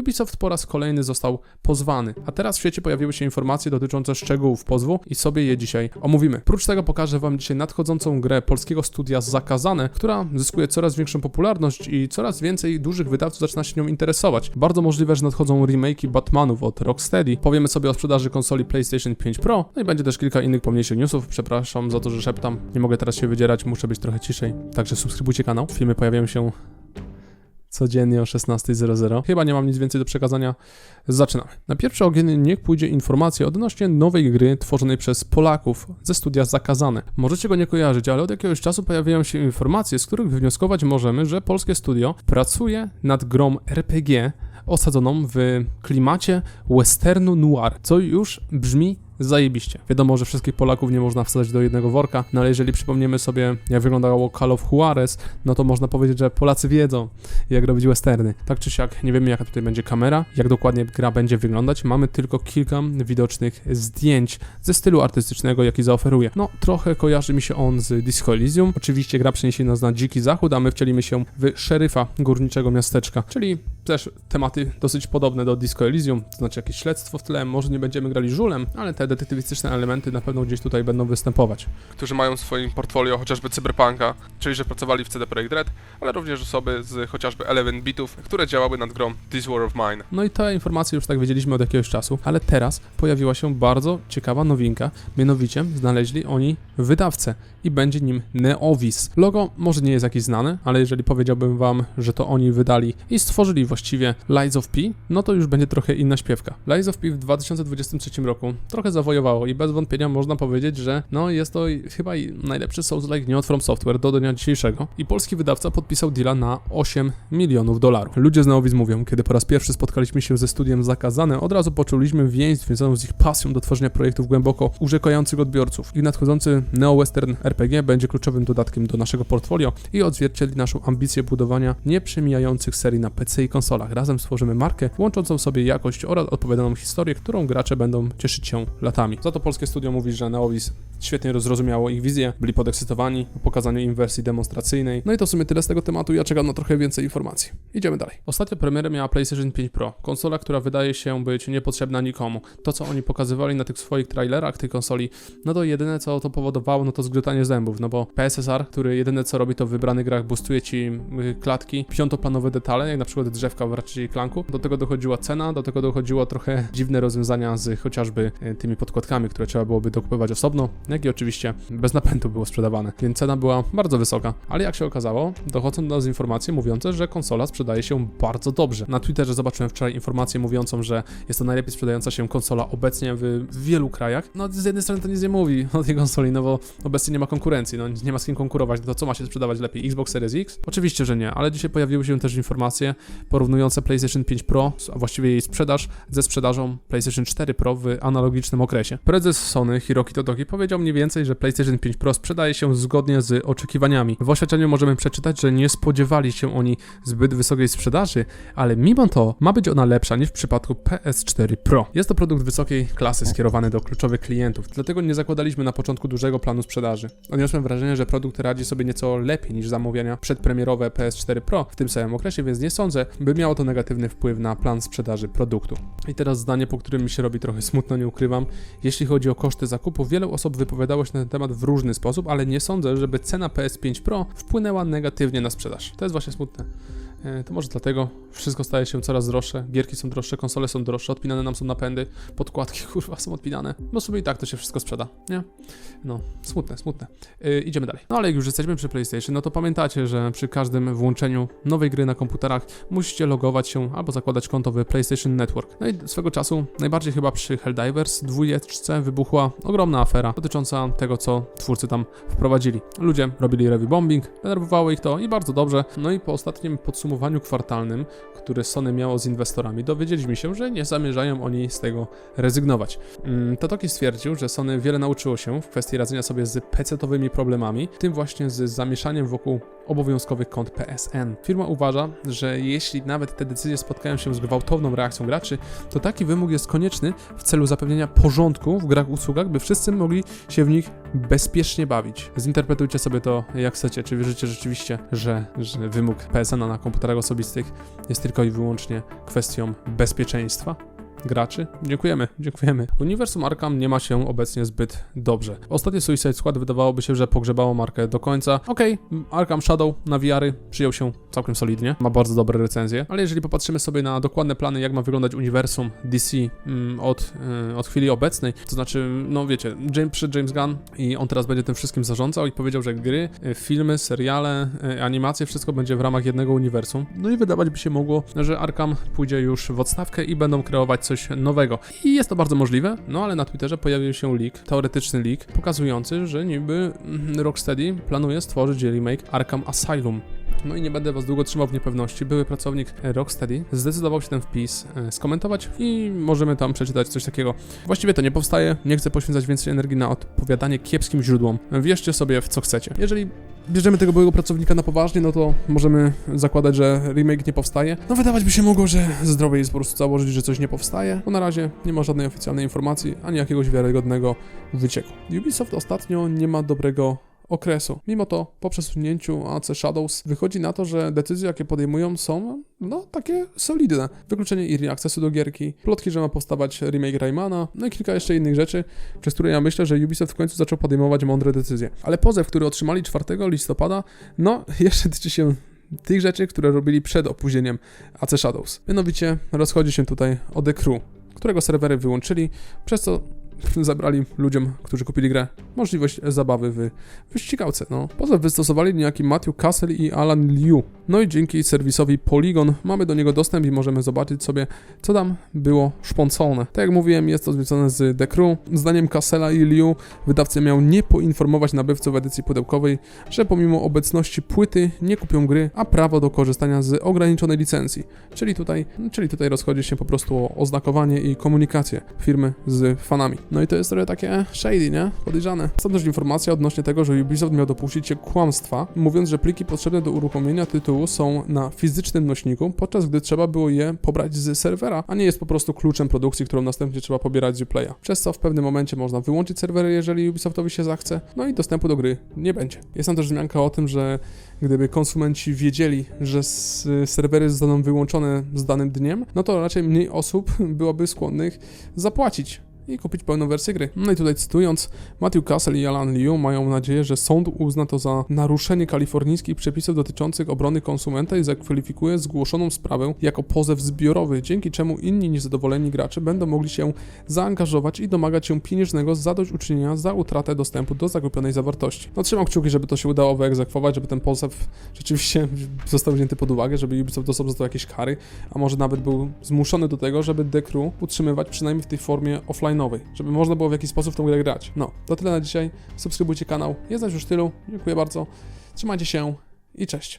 Ubisoft po raz kolejny został pozwany, a teraz w świecie pojawiły się informacje dotyczące szczegółów pozwu i sobie je dzisiaj omówimy. Prócz tego pokażę wam dzisiaj nadchodzącą grę polskiego studia Zakazane, która zyskuje coraz większą popularność i coraz więcej dużych wydawców zaczyna się nią interesować. Bardzo możliwe, że nadchodzą remake'i Batmanów od Rocksteady. Powiemy sobie o sprzedaży konsoli PlayStation 5 Pro, no i będzie też kilka innych pomniejszych newsów. Przepraszam za to, że szeptam. Nie mogę teraz się wydzierać, muszę być trochę ciszej. Także subskrybujcie kanał. Filmy pojawiają się codziennie o 16.00. Chyba nie mam nic więcej do przekazania. Zaczynamy. Na pierwszy ogień niech pójdzie informacja odnośnie nowej gry tworzonej przez Polaków ze studia Zakazane. Możecie go nie kojarzyć, ale od jakiegoś czasu pojawiają się informacje, z których wywnioskować możemy, że polskie studio pracuje nad grą RPG osadzoną w klimacie westernu noir, co już brzmi zajebiście. Wiadomo, że wszystkich Polaków nie można wsadzać do jednego worka, no ale jeżeli przypomniemy sobie, jak wyglądało Call of Juarez, no to można powiedzieć, że Polacy wiedzą, jak robić westerny. Tak czy siak, nie wiemy jaka tutaj będzie kamera, jak dokładnie gra będzie wyglądać, mamy tylko kilka widocznych zdjęć ze stylu artystycznego, jaki zaoferuje. No, trochę kojarzy mi się on z Disco Elysium. Oczywiście gra przeniesie nas na dziki zachód, a my wcielimy się w szeryfa górniczego miasteczka, czyli też tematy dosyć podobne do Disco Elysium, to znaczy jakieś śledztwo w tle, może nie będziemy grali żulem, ale te detektywistyczne elementy na pewno gdzieś tutaj będą występować. którzy mają w swoim portfolio chociażby Cyberpunka, czyli że pracowali w CD Projekt Red, ale również osoby z chociażby Eleven Bitów, które działały nad grą This War of Mine. No i te informacje już tak wiedzieliśmy od jakiegoś czasu, ale teraz pojawiła się bardzo ciekawa nowinka, mianowicie znaleźli oni wydawcę i będzie nim Neovis. Logo może nie jest jakieś znane, ale jeżeli powiedziałbym wam, że to oni wydali i stworzyli właściwie Lies of P, no to już będzie trochę inna śpiewka. Lies of P w 2023 roku trochę zawojowało i bez wątpienia można powiedzieć, że no jest to chyba najlepszy Souls-like nie od From Software do dnia dzisiejszego i polski wydawca podpisał deala na 8 milionów dolarów. Ludzie z Neovis mówią, kiedy po raz pierwszy spotkaliśmy się ze studiem Zakazane, od razu poczuliśmy więź związaną z ich pasją do tworzenia projektów głęboko urzekających odbiorców. Ich nadchodzący neo-western RPG będzie kluczowym dodatkiem do naszego portfolio i odzwierciedli naszą ambicję budowania nieprzemijających serii na PC i konsolach. Razem stworzymy markę łączącą sobie jakość oraz odpowiadaną historię, którą gracze będą cieszyć się latami. Za to polskie studio mówi, że Neovis świetnie rozrozumiało ich wizję, byli podekscytowani po pokazaniu im wersji demonstracyjnej. No i to w sumie tyle z tego tematu, ja czekam na trochę więcej informacji. Idziemy dalej. Ostatnia premiera miała PlayStation 5 Pro, konsola, która wydaje się być niepotrzebna nikomu. To, co oni pokazywali na tych swoich trailerach tej konsoli, no to jedyne, co to powodowało, no to zgrzytanie zębów, no bo PSSR, który jedyne co robi, to w wybranych grach boostuje ci y, klatki, piątoplanowe detale, jak na przykład drzewka w Ratchet Clanku. Do tego dochodziła cena, do tego dochodziło trochę dziwne rozwiązania z chociażby y, tymi podkładkami, które trzeba byłoby dokupywać osobno, jak i oczywiście bez napędu było sprzedawane, więc cena była bardzo wysoka. Ale jak się okazało, dochodzą do nas informacje mówiące, że konsola sprzedaje się bardzo dobrze. Na Twitterze zobaczyłem wczoraj informację mówiącą, że jest to najlepiej sprzedająca się konsola obecnie w, w wielu krajach. No z jednej strony to nic nie mówi o tej konsoli, no bo obecnie nie ma konkurencji, no nie ma z kim konkurować, no to co ma się sprzedawać lepiej? Xbox Series X? Oczywiście, że nie, ale dzisiaj pojawiły się też informacje porównujące PlayStation 5 Pro, a właściwie jej sprzedaż ze sprzedażą PlayStation 4 Pro w analogicznym okresie. Prezes Sony Hiroki Totoki powiedział mniej więcej, że PlayStation 5 Pro sprzedaje się zgodnie z oczekiwaniami. W oświadczeniu możemy przeczytać, że nie spodziewali się oni zbyt wysokiej sprzedaży, ale mimo to ma być ona lepsza niż w przypadku PS4 Pro. Jest to produkt wysokiej klasy skierowany do kluczowych klientów, dlatego nie zakładaliśmy na początku dużego planu sprzedaży. Odniosłem wrażenie, że produkt radzi sobie nieco lepiej niż zamówienia przedpremierowe PS4 Pro w tym samym okresie, więc nie sądzę, by miało to negatywny wpływ na plan sprzedaży produktu. I teraz zdanie, po którym mi się robi trochę smutno, nie ukrywam. Jeśli chodzi o koszty zakupu, wiele osób wypowiadało się na ten temat w różny sposób, ale nie sądzę, żeby cena PS5 Pro wpłynęła negatywnie na sprzedaż. To jest właśnie smutne. E, To może dlatego wszystko staje się coraz droższe, gierki są droższe, konsole są droższe, odpinane nam są napędy, podkładki kurwa są odpinane. No sobie i tak to się wszystko sprzeda, nie? No, smutne, smutne. Yy, idziemy dalej. No ale jak już jesteśmy przy PlayStation, no to pamiętacie, że przy każdym włączeniu nowej gry na komputerach musicie logować się albo zakładać konto w PlayStation Network. No i swego czasu, najbardziej chyba przy Helldivers dwójeczce wybuchła ogromna afera dotycząca tego, co twórcy tam wprowadzili. Ludzie robili review bombing, denerwowało ich to i bardzo dobrze. No i po ostatnim podsumowaniu kwartalnym, które Sony miało z inwestorami, dowiedzieliśmy się, że nie zamierzają oni z tego rezygnować. Mm, Totoki stwierdził, że Sony wiele nauczyło się w kwestii radzenia sobie z PC-towymi problemami, tym właśnie z zamieszaniem wokół obowiązkowych kont PSN. Firma uważa, że jeśli nawet te decyzje spotkają się z gwałtowną reakcją graczy, to taki wymóg jest konieczny w celu zapewnienia porządku w grach usługach, by wszyscy mogli się w nich bezpiecznie bawić. Zinterpretujcie sobie to jak chcecie. Czy wierzycie rzeczywiście, że, że wymóg PSN na komputerach osobistych jest tylko i wyłącznie kwestią bezpieczeństwa? Graczy. Dziękujemy, dziękujemy. Uniwersum Arkham nie ma się obecnie zbyt dobrze. Ostatnie Suicide Squad wydawałoby się, że pogrzebało markę do końca. Okej, Arkham Shadow na VR przyjął się całkiem solidnie, ma bardzo dobre recenzje, ale jeżeli popatrzymy sobie na dokładne plany, jak ma wyglądać uniwersum DC mm, od, y, od chwili obecnej, to znaczy, no wiecie, James, przyszedł James Gunn i on teraz będzie tym wszystkim zarządzał i powiedział, że gry, y, filmy, seriale, y, animacje, wszystko będzie w ramach jednego uniwersum. No i wydawać by się mogło, że Arkham pójdzie już w odstawkę i będą kreować coś nowego. I jest to bardzo możliwe, no ale na Twitterze pojawił się leak, teoretyczny leak, pokazujący, że niby mm, Rocksteady planuje stworzyć remake Arkham Asylum. No i nie będę was długo trzymał w niepewności. Były pracownik Rocksteady zdecydował się ten wpis e, skomentować i możemy tam przeczytać coś takiego. Właściwie to nie powstaje, nie chcę poświęcać więcej energii na odpowiadanie kiepskim źródłom. Wierzcie sobie w co chcecie. Jeżeli bierzemy tego byłego pracownika na poważnie, no to możemy zakładać, że remake nie powstaje. No wydawać by się mogło, że zdrowie jest po prostu założyć, że coś nie powstaje, bo na razie nie ma żadnej oficjalnej informacji, ani jakiegoś wiarygodnego wycieku. Ubisoft ostatnio nie ma dobrego okresu. Mimo to, po przesunięciu AC Shadows wychodzi na to, że decyzje, jakie podejmują są, no, takie solidne. Wykluczenie early accessu do gierki, plotki, że ma powstawać remake Raymana, no i kilka jeszcze innych rzeczy, przez które ja myślę, że Ubisoft w końcu zaczął podejmować mądre decyzje. Ale pozew, który otrzymali 4 listopada, no, jeszcze tyczy się tych rzeczy, które robili przed opóźnieniem AC Shadows. Mianowicie rozchodzi się tutaj o The Crew, którego serwery wyłączyli, przez co zabrali ludziom, którzy kupili grę, możliwość zabawy w wyścigałce. No. Pozew wystosowali niejaki Matthew Castle i Alan Liu. No i dzięki serwisowi Polygon mamy do niego dostęp i możemy zobaczyć sobie, co tam było szponcone. Tak jak mówiłem, jest to związane z The Crew. Zdaniem Cassela i Liu wydawca miał nie poinformować nabywców edycji pudełkowej, że pomimo obecności płyty nie kupią gry, a prawo do korzystania z ograniczonej licencji. Czyli tutaj, czyli tutaj rozchodzi się po prostu o oznakowanie i komunikację firmy z fanami. No i to jest trochę takie shady, nie? Podejrzane. Są też informacja odnośnie tego, że Ubisoft miał dopuścić się kłamstwa, mówiąc, że pliki potrzebne do uruchomienia tytułu są na fizycznym nośniku, podczas gdy trzeba było je pobrać z serwera, a nie jest po prostu kluczem produkcji, którą następnie trzeba pobierać z Uplaya. Przez co w pewnym momencie można wyłączyć serwery, jeżeli Ubisoftowi się zachce, no i dostępu do gry nie będzie. Jest tam też wzmianka o tym, że gdyby konsumenci wiedzieli, że serwery zostaną wyłączone z danym dniem, no to raczej mniej osób byłoby skłonnych zapłacić i kupić pełną wersję gry. No i tutaj cytując, Matthew Castle i Alan Liu mają nadzieję, że sąd uzna to za naruszenie kalifornijskich przepisów dotyczących obrony konsumenta i zakwalifikuje zgłoszoną sprawę jako pozew zbiorowy, dzięki czemu inni niezadowoleni gracze będą mogli się zaangażować i domagać się pieniężnego zadośćuczynienia za utratę dostępu do zakupionej zawartości. No trzymam kciuki, żeby to się udało wyegzekwować, żeby ten pozew rzeczywiście został wzięty pod uwagę, żeby Ubisoft dostał za to jakieś kary, a może nawet był zmuszony do tego, żeby The Crew utrzymywać przynajmniej w tej formie offline'owej, żeby można było w jakiś sposób w tą grę grać. No, to tyle na dzisiaj. Subskrybujcie kanał. Jest nas już tylu. Dziękuję bardzo. Trzymajcie się i cześć.